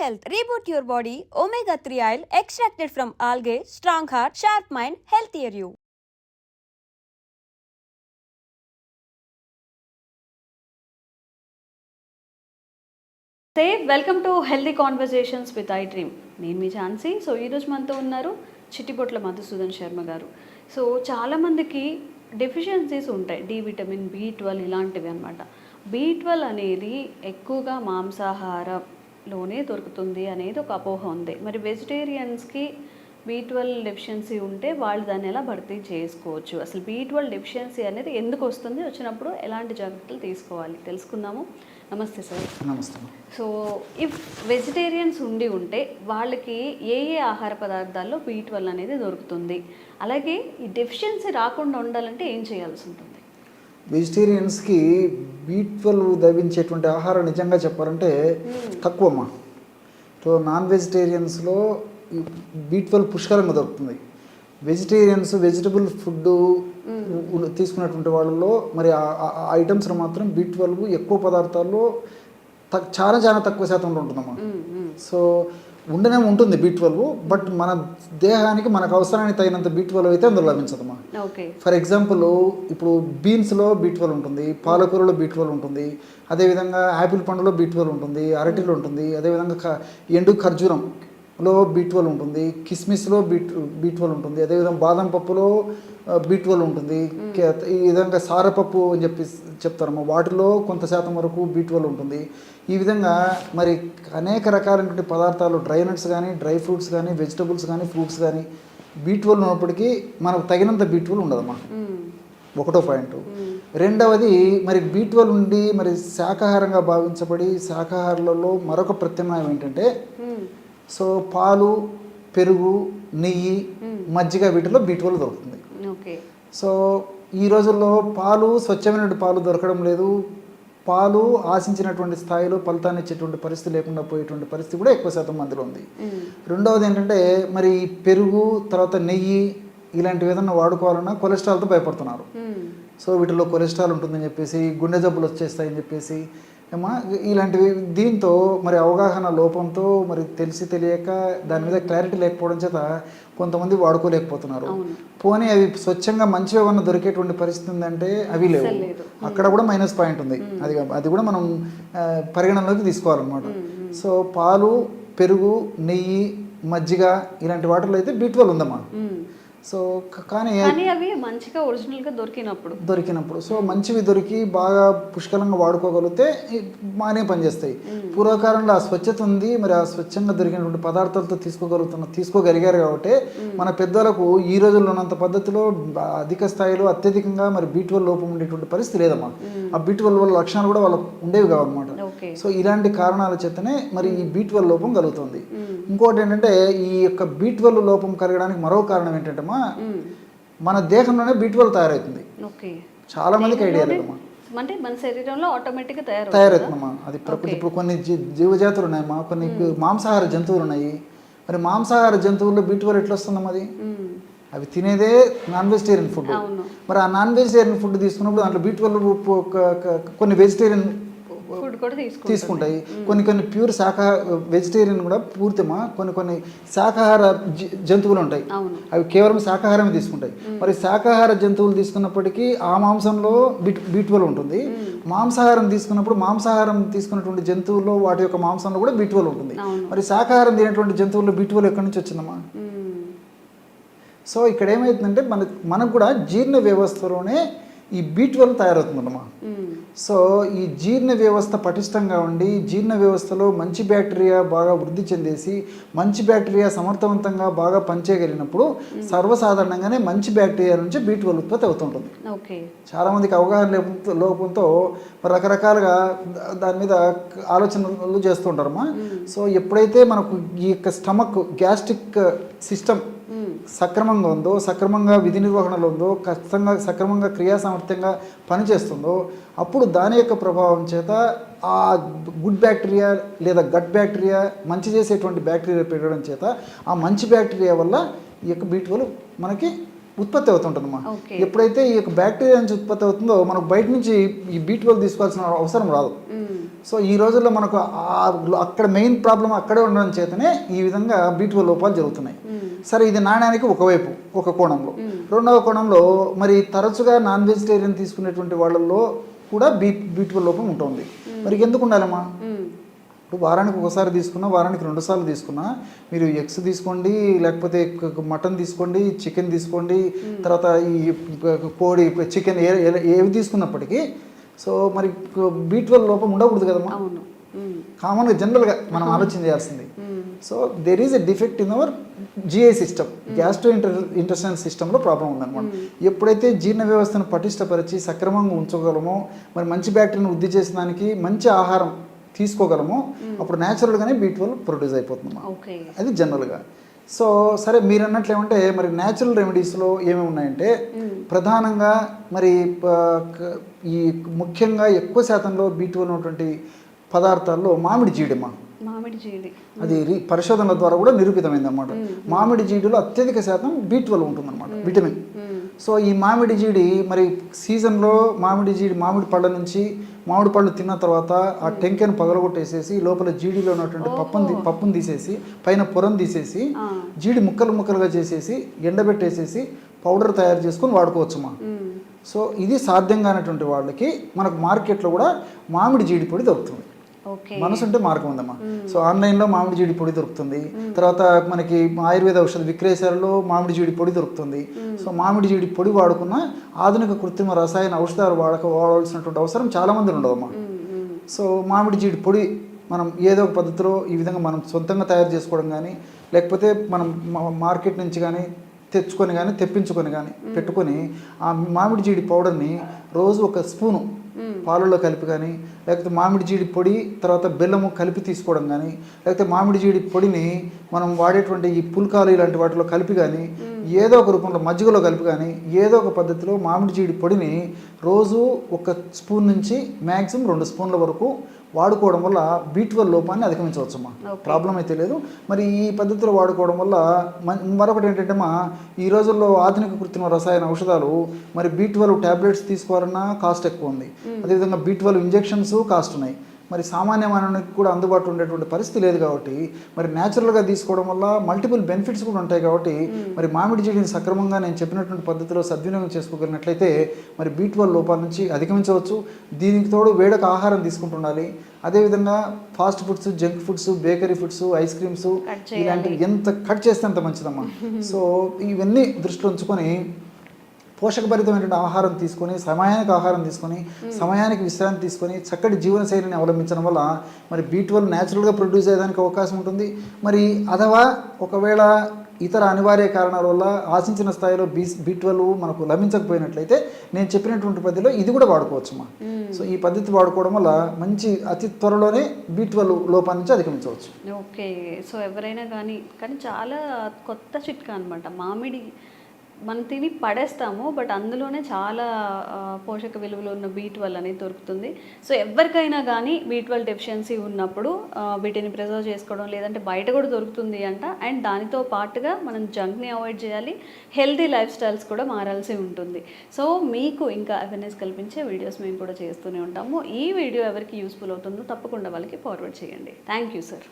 health. Reboot your body. Omega 3 oil extracted from algae. Strong heart, sharp mind, healthier you say welcome to healthy conversations with I dream నేను మీ Jhansi so ఈరోజు మనతో ఉన్నారు చిట్టిబొట్ల మధుసూదన్ శర్మ గారు so చాలామందికి deficiencies ఉంటాయి D vitamin B twelve ఇలాంటివి అనమాట బి ట్వెల్వ్ అనేది ఎక్కువగా మాంసాహారంలోనే దొరుకుతుంది అనేది ఒక అపోహ ఉంది. మరి వెజిటేరియన్స్కి బీ ట్వెల్వ్ డెఫిషియన్సీ ఉంటే వాళ్ళు దాన్ని ఎలా భర్తీ చేసుకోవచ్చు? అసలు బీ ట్వెల్వ్ డెఫిషియన్సీ అనేది ఎందుకు వస్తుంది? వచ్చినప్పుడు ఎలాంటి జాగ్రత్తలు తీసుకోవాలి? తెలుసుకుందాము. నమస్తే సార్. నమస్తే. సో ఇఫ్ వెజిటేరియన్స్ ఉండి ఉంటే వాళ్ళకి ఏ ఏ ఆహార పదార్థాల్లో బీ ట్వెల్వ్ అనేది దొరుకుతుంది? అలాగే ఈ డెఫిషియన్సీ రాకుండా ఉండాలంటే ఏం చేయాల్సి ఉంటుంది? వెజిటేరియన్స్కి బీ ట్వెల్వ్ దవించేటువంటి ఆహారం నిజంగా చెప్పాలంటే తక్కువమ్మా. సో నాన్ వెజిటేరియన్స్లో బీ ట్వెల్వ్ పుష్కలంగా దొరుకుతుంది. వెజిటేరియన్స్ వెజిటబుల్ ఫుడ్ తీసుకున్నటువంటి వాళ్ళలో మరి ఆ ఐటమ్స్ మాత్రం బీ ట్వెల్వ్ ఎక్కువ పదార్థాల్లో తక్ చాలా చాలా తక్కువ శాతంలో ఉంటుందమ్మా. మ్మ్, మ్మ్. సో ఉండనే ఉంటుంది బీ ట్వెల్వ్ బట్ మన దేహానికి మనకు అవసరానికి తగినంత బీ ట్వెల్వ్ అయితే అందులో లభించదమ్మా. ఓకే. ఫర్ ఎగ్జాంపుల్ ఇప్పుడు బీన్స్లో బీ ట్వెల్వ్ ఉంటుంది పాలకూరలో బీ ట్వెల్వ్ ఉంటుంది అదేవిధంగా యాపిల్ పండులో బీ ట్వెల్వ్ ఉంటుంది అరటిలో ఉంటుంది అదేవిధంగా ఎండు ఖర్జూరంలో బీ ట్వెల్వ్ ఉంటుంది కిస్మిస్లో బీ బీ ట్వెల్వ్ ఉంటుంది అదేవిధంగా బాదం పప్పులో బీ ట్వెల్వ్ ఉంటుంది. ఈ విధంగా సారపప్పు అని చెప్పి చెప్తారమ్మా. వాటిలో కొంత శాతం వరకు బీ ట్వెల్వ్ ఉంటుంది. ఈ విధంగా మరి అనేక రకాలైనటువంటి పదార్థాలు డ్రై నట్స్ కానీ డ్రై ఫ్రూట్స్ కానీ వెజిటబుల్స్ కానీ ఫ్రూట్స్ కానీ బీ ట్వెల్వ్ ఉన్నప్పటికీ మనకు తగినంత బీ ట్వెల్వ్ ఉండదమ్మా. మ్మ్, ఒకటో పాయింట్. రెండవది మరి బీ ట్వెల్వ్ నుండి మరి శాకాహారంగా భావించబడి శాకాహారాలలో మరొక ప్రత్యామ్నాయం ఏంటంటే. సో పాలు పెరుగు నెయ్యి మజ్జిగ వీటిలో బీ ట్వెల్వ్ దొరుకుతుంది. సో ఈ రోజుల్లో పాలు స్వచ్ఛమైన పాలు దొరకడం లేదు. పాలు ఆశించినటువంటి స్థాయిలో ఫలితాన్ని ఇచ్చేటువంటి పరిస్థితి లేకుండా పోయేటువంటి పరిస్థితి కూడా ఎక్కువ శాతం మందిలో ఉంది. రెండవది ఏంటంటే మరి పెరుగు తర్వాత నెయ్యి ఇలాంటివి ఏదన్నా వాడుకోవాలన్నా కొలెస్ట్రాల్తో భయపడుతున్నారు. సో వీటిలో కొలెస్ట్రాల్ ఉంటుందని చెప్పేసి గుండె జబ్బులు వచ్చేస్తాయని చెప్పేసి ఏమా ఇలాంటివి దీంతో మరి అవగాహన లోపంతో మరి తెలిసి తెలియక దాని మీద క్లారిటీ లేకపోవడం చేత కొంతమంది వాడుకోలేకపోతున్నారు. పోనీ అవి స్వచ్ఛంగా మంచిగా ఏమన్నా దొరికేటువంటి పరిస్థితి ఉందంటే అవి లేవు. అక్కడ కూడా మైనస్ పాయింట్ ఉంది. అది అది కూడా మనం పరిగణనలోకి తీసుకోవాలన్నమాట. సో పాలు పెరుగు నెయ్యి మజ్జిగ ఇలాంటి వాటిలో అయితే బీ ట్వెల్వ్ ఉందమ్మా. మ్మ్. సో కానీ కానీ అవి మంచిగా ఒరిజినల్గా దొరికినప్పుడు. దొరికినప్పుడు. సో మంచివి దొరికి బాగా పుష్కలంగా వాడుకోగలిగితే బాగానే పనిచేస్తాయి. పూర్వకాలంలో ఆ స్వచ్ఛత ఉంది. మరి ఆ స్వచ్ఛంగా దొరికినటువంటి పదార్థాలతో తీసుకోగలుగుతున్న తీసుకోగలిగారు కాబట్టి మన పెద్దలకు ఈ రోజుల్లో ఉన్నంత పద్ధతిలో అధిక స్థాయిలో అత్యధికంగా మరి బీట్వల్ లోపం ఉండేటువంటి పరిస్థితి లేదమ్మా. ఆ బీట్వల్ వల్ల లక్షణాలు కూడా వాళ్ళకు ఉండేవి కావన్నమాట. సో ఇలాంటి కారణాల చేతనే మరి ఈ బీట్వల్ లోపం కలుగుతుంది. ఇంకోటి ఏంటంటే ఈ యొక్క బీట్వల్ లోపం కలగడానికి మరో కారణం ఏంటంటే మ్మ్. మన దేహంలోనే బీట్వల్ తయారవుతుంది. ఓకే చాలా మందికి ఐడియా లేదమ్మా. అంటే మన శరీరంలో ఆటోమేటిక్గా తయారు తయారవుతుందమ్మా. అది ప్రకృతి ఇప్పుడు కొన్ని జీవజాతులు ఉన్నాయమ్మా కొన్ని మాంసాహార జంతువులు ఉన్నాయి. మరి మాంసాహార జంతువుల్లో బీట్వల్ ఎట్లా వస్తుందమ్మా అది? అవి తినేదే నాన్ వెజిటేరియన్ ఫుడ్ మరి ఆ నాన్ వెజిటేరియన్ ఫుడ్ తీసుకున్నప్పుడు దాంట్లో బీట్వల్ కొన్ని వెజిటేరియన్ తీసుకుంటాయి. కొన్ని కొన్ని ప్యూర్ శాఖాహార వెజిటేరియన్ కూడా పూర్తిమా కొన్ని కొన్ని శాకాహార జ- జంతువులు ఉంటాయి. అవి కేవలం శాకాహారమే తీసుకుంటాయి. మరి శాకాహార జంతువులు తీసుకున్నప్పటికీ ఆ మాంసంలో బీట్ బీట్వల్ ఉంటుంది. మాంసాహారం తీసుకున్నప్పుడు మాంసాహారం తీసుకున్నటువంటి జంతువుల్లో వాటి యొక్క మాంసంలో కూడా బీట్వల్ ఉంటుంది. మరి శాకాహారం తినేటువంటి జంతువుల్లో బీట్వల్ ఎక్కడి నుంచి వచ్చిందమ్మా? మ్మ్. సో ఇక్కడ ఏమవుతుందంటే మన మనకు కూడా జీర్ణ వ్యవస్థలోనే ఈ బీట్వల్ తయారవుతుందన్నమా మ్మ్. సో ఈ జీర్ణ వ్యవస్థ పటిష్టంగా ఉండి జీర్ణ వ్యవస్థలో మంచి బ్యాక్టీరియా బాగా వృద్ధి చెందేసి మంచి బ్యాక్టీరియా సమర్థవంతంగా బాగా పనిచేయగలిగినప్పుడు సర్వసాధారణంగానే మంచి బ్యాక్టీరియా నుంచి బీ ట్వెల్వ్ ఉత్పత్తి అవుతుంటుంది. ఓకే. చాలామందికి అవగాహన లోపంతో రకరకాలుగా దాని మీద ఆలోచనలు చేస్తుంటారమ్మా సో ఎప్పుడైతే మనకు ఈ యొక్క స్టమక్ గ్యాస్ట్రిక్ సిస్టమ్. సక్రమంగా ఉందో సక్రమంగా విధి నిర్వహణలో ఉందో ఖచ్చితంగా సక్రమంగా క్రియా సామర్థ్యంగా పనిచేస్తుందో అప్పుడు దాని యొక్క ప్రభావం చేత ఆ గుడ్ బ్యాక్టీరియా లేదా గట్ బ్యాక్టీరియా మంచి చేసేటువంటి బ్యాక్టీరియా పెరగడం చేత ఆ మంచి బ్యాక్టీరియా వల్ల ఈ యొక్క బీట్వల్ మనకి ఉత్పత్తి అవుతుంటుందమ్మా ఓకే ఎప్పుడైతే ఈ యొక్క బ్యాక్టీరియా నుంచి ఉత్పత్తి అవుతుందో మనకు బయట నుంచి ఈ బీ ట్వెల్వ్ తీసుకోవాల్సిన అవసరం రాదు. సో ఈ రోజుల్లో మనకు అక్కడ మెయిన్ ప్రాబ్లం అక్కడే ఉండడం చేతనే ఈ విధంగా బీ ట్వెల్వ్ లోపాలు జరుగుతున్నాయి. సరే ఇది నాణ్యానికి ఒకవైపు ఒక కోణంలో. రెండవ కోణంలో మరి తరచుగా నాన్ వెజిటేరియన్ తీసుకునేటువంటి వాళ్ళల్లో కూడా బీ బీ ట్వెల్వ్ లోపం ఉంటుంది మరి ఎందుకు ఉండాలమ్మా మ్మ్. ఇప్పుడు వారానికి ఒకసారి తీసుకున్నా వారానికి రెండు సార్లు తీసుకున్నా మీరు ఎగ్స్ తీసుకోండి లేకపోతే మటన్ తీసుకోండి చికెన్ తీసుకోండి తర్వాత ఈ కోడి చికెన్ ఏ ఏవి తీసుకున్నప్పటికీ సో మరి బీ లోపం ఉండకూడదు కదమ్మా. కామన్గా జనరల్గా మనం ఆలోచన చేయాల్సింది. So there is a defect in our GI system gastro inter intestine సిస్టంలో ప్రాబ్లం ఉందన్నమాట. ఎప్పుడైతే జీర్ణ వ్యవస్థను పటిష్టపరిచి సక్రమంగా ఉంచగలమో మరి మంచి బ్యాక్టీరియాను వృద్ధి చేసడానికి మంచి ఆహారం తీసుకోగలమో అప్పుడు న్యాచురల్గానే బీ ట్వెల్వ్ ప్రొడ్యూస్ ఓకే. అది జనరల్గా సో సరే మీరు అన్నట్లు ఏమంటే మరి న్యాచురల్ రెమెడీస్లో ఏమేమి ఉన్నాయంటే ప్రధానంగా మరి ఈ ముఖ్యంగా ఎక్కువ శాతంలో బీ ట్వెల్వ్ ఉన్నటువంటి పదార్థాల్లో మామిడి జీడిమ మామిడి జీడి. అది పరిశోధనల ద్వారా కూడా నిరూపితమైంది అన్నమాట మామిడి జీడిలో అత్యధిక శాతం బీ ట్వెల్వ్ ఉంటుందన్నమాట విటమిన్. సో ఈ మామిడి జీడి మరి సీజన్లో మామిడి జీడి మామిడి పళ్ళ నుంచి మామిడి పళ్ళు తిన్న తర్వాత ఆ టెంకెను పగలగొట్టేసేసి లోపల జీడిలో ఉన్నటువంటి పప్పును పప్పును తీసేసి పైన పొరం తీసేసి. జీడి ముక్కలు ముక్కలుగా చేసేసి ఎండబెట్టేసేసి పౌడర్ తయారు చేసుకొని వాడుకోవచ్చుమా మ్మ్. సో ఇది సాధ్యం కానటువంటి వాళ్ళకి మనకు మార్కెట్లో కూడా మామిడి జీడి పొడి దొరుకుతుంది మనసు ఉంటే మార్గం ఉందమ్మా. సో ఆన్లైన్లో మామిడి జీడి పొడి దొరుకుతుంది. తర్వాత మనకి ఆయుర్వేద ఔషధ విక్రయశాలలో మామిడి జీడి పొడి దొరుకుతుంది. సో మామిడి జీడి పొడి వాడుకున్న ఆధునిక కృత్రిమ రసాయన ఔషధాలు వాడక వాడాల్సినటువంటి అవసరం చాలా మంది ఉండదమ్మా మ్మ్. మ్మ్. సో మామిడి జీడి పొడి మనం ఏదో ఒక పద్ధతిలో ఈ విధంగా మనం సొంతంగా తయారు చేసుకోవడం కానీ లేకపోతే మనం మార్కెట్ నుంచి కానీ తెచ్చుకొని కానీ తెప్పించుకొని కానీ పెట్టుకొని ఆ మామిడి జీడి పౌడర్ని రోజు ఒక స్పూను పాలలో కలిపి కానీ లేకపోతే మామిడి జీడి పొడి తర్వాత బెల్లము కలిపి తీసుకోవడం కానీ లేకపోతే మామిడి జీడి పొడిని మనం వాడేటువంటి ఈ పుల్కాలు ఇలాంటి వాటిలో కలిపి కానీ ఏదో ఒక రూపంలో మజ్జిగలో కలిపి కానీ ఏదో ఒక పద్ధతిలో మామిడి జీడి పొడిని రోజు ఒక స్పూన్ నుంచి మ్యాక్సిమం రెండు స్పూన్ల వరకు వాడుకోవడం వల్ల బీ ట్వెల్వ్ లోపాన్ని అధిగమించవచ్చమ్మా. Okay. ప్రాబ్లం అయితే లేదు. మరి ఈ పద్ధతిలో వాడుకోవడం వల్ల మ- మరొకటి ఏంటంటే మా ఈ రోజుల్లో ఆధునిక కృత్రిమ రసాయన ఔషధాలు మరి బీ ట్వెల్వ్ ట్యాబ్లెట్స్ తీసుకోవాలన్నా కాస్ట్ ఎక్కువ ఉంది. అదేవిధంగా బీ ట్వెల్వ్ ఇంజెక్షన్స్ కాస్ట్ ఉన్నాయి. మరి సామాన్య మానవునికి కూడా అందుబాటులో ఉండేటువంటి పరిస్థితి లేదు కాబట్టి మరి న్యాచురల్గా తీసుకోవడం వల్ల మల్టిపుల్ బెనిఫిట్స్ కూడా ఉంటాయి కాబట్టి మరి మామిడి జీడిని సక్రమంగా నేను చెప్పినటువంటి పద్ధతిలో సద్వినియోగం చేసుకోగలిగినట్లయితే మరి బీ ట్వెల్వ్ లోపాల నుంచి అధిగమించవచ్చు. దీనికి తోడు వేడొక ఆహారం తీసుకుంటుండాలి. అదేవిధంగా fast foods junk foods bakery foods ice creams. ఇలాంటివి ఎంత కట్ చేస్తే అంత మంచిదమ్మా. సో ఇవన్నీ దృష్టిలో ఉంచుకొని పోషకభరితమైనటువంటి ఆహారం తీసుకొని సమయానికి ఆహారం తీసుకొని సమయానికి విశ్రాంతి తీసుకొని చక్కటి జీవనశైలిని అవలంబించడం వల్ల మరి బీ ట్వెల్వ్ న్యాచురల్గా ప్రొడ్యూస్ అయ్యేదానికి అవకాశం ఉంటుంది. మరి అథవా ఒకవేళ ఇతర అనివార్య కారణాల వల్ల ఆశించిన స్థాయిలో బీ బీ ట్వెల్వ్ మనకు లభించకపోయినట్లయితే నేను చెప్పినటువంటి పద్ధతిలో ఇది కూడా వాడుకోవచ్చుమా? సో ఈ పద్ధతి వాడుకోవడం వల్ల మంచి అతి త్వరలోనే బీ ట్వెల్వ్ లోపాల నుంచి అధిగమించవచ్చు. ఓకే. సో ఎవరైనా కానీ కానీ చాలా కొత్త చిట్కా అనమాట మామిడి మనం తిని పడేస్తాము బట్ అందులోనే చాలా పోషక విలువలు ఉన్న బీ ట్వెల్వ్ అనేది దొరుకుతుంది. సో ఎవరికైనా కానీ బీ ట్వెల్వ్ డెఫిషియన్సీ ఉన్నప్పుడు వీటిని ప్రిజర్వ్ చేసుకోవడం లేదంటే బయట కూడా దొరుకుతుంది అంట. అండ్ దానితో పాటుగా మనం జంక్ని అవాయిడ్ చేయాలి. హెల్తీ లైఫ్ స్టైల్స్ కూడా మారాల్సి ఉంటుంది. సో మీకు ఇంకా అవేర్నెస్ కల్పించే వీడియోస్ మేము కూడా చేస్తూనే ఉంటాము. ఈ వీడియో ఎవరికి యూస్ఫుల్ అవుతుందో తప్పకుండా వాళ్ళకి ఫార్వర్డ్ చేయండి. Thank you sir